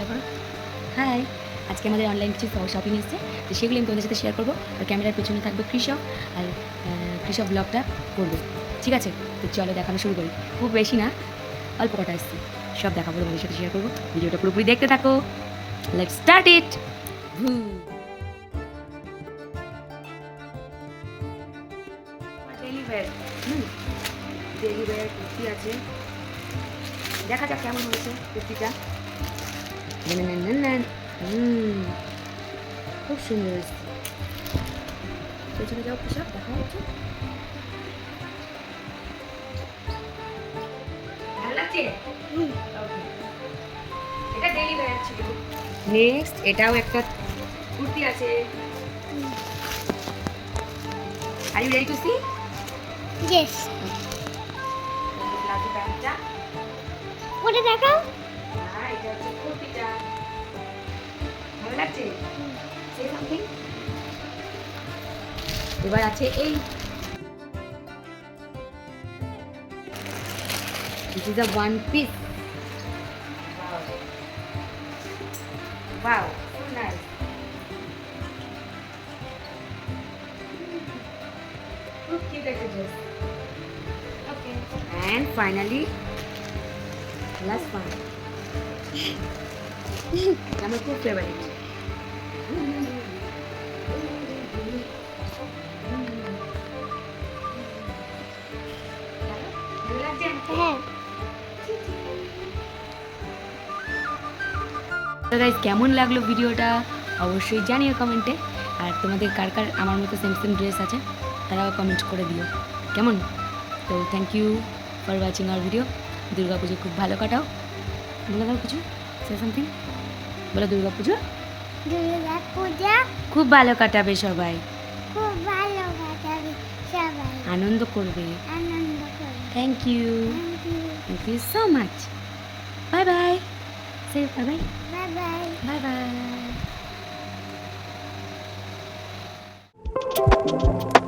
ভালো করো। হাই আজকে আমাদের অনলাইন কিছু শপিং এসছে, তো সেগুলো আমি তোমাদের সাথে শেয়ার করব। আর ক্যামেরার পেছনে থাকবে কৃষক, আর কৃষক ব্লগটা করবে। ঠিক আছে? তো চলো দেখানো শুরু করি। খুব বেশি না, অল্প কটা এসছে। সব দেখাবো, তোমাদের সাথে শেয়ার করব। ভিডিওটা পুরোপুরি দেখতে থাকো। Let's start it hmm kurti আছে। দেখা যাক কেমন হয়েছে কুর্তিটা। খুব সুন্দর হয়েছে পেছনে যাও পোশাক দেখা হচ্ছে নেক্সট এটাও একটা কুর্তি আছে are you ready to see প্যান্টটা ওটা দেখাও এবার আছে এই this is a one piece Wow, so nice. খুব cute একটা dress. Okay. And finally, last one. আমার খুব ফেভারিট হ্যাঁ। তো গাইজ কেমন লাগল ভিডিওটা? অবশ্যই জানিও কমেন্টে। আর তোমাদের কার কার আমার মতো সেম সেম ড্রেস আছে তারাও কমেন্ট করে দিও। কেমন? তো thank you for watching our video Durga Puja খুব ভালো কাটাও। বলে দাও কিছু সে সামথিং বলো দুর্গা পুজো? দুর্গা পূজা খুব ভালো কাটাবে সবাই। খুব ভালো কাটাবে সবাই। আনন্দ করবে। Thank you. Thank you so much. Bye bye. Say bye bye. Bye bye. Bye bye.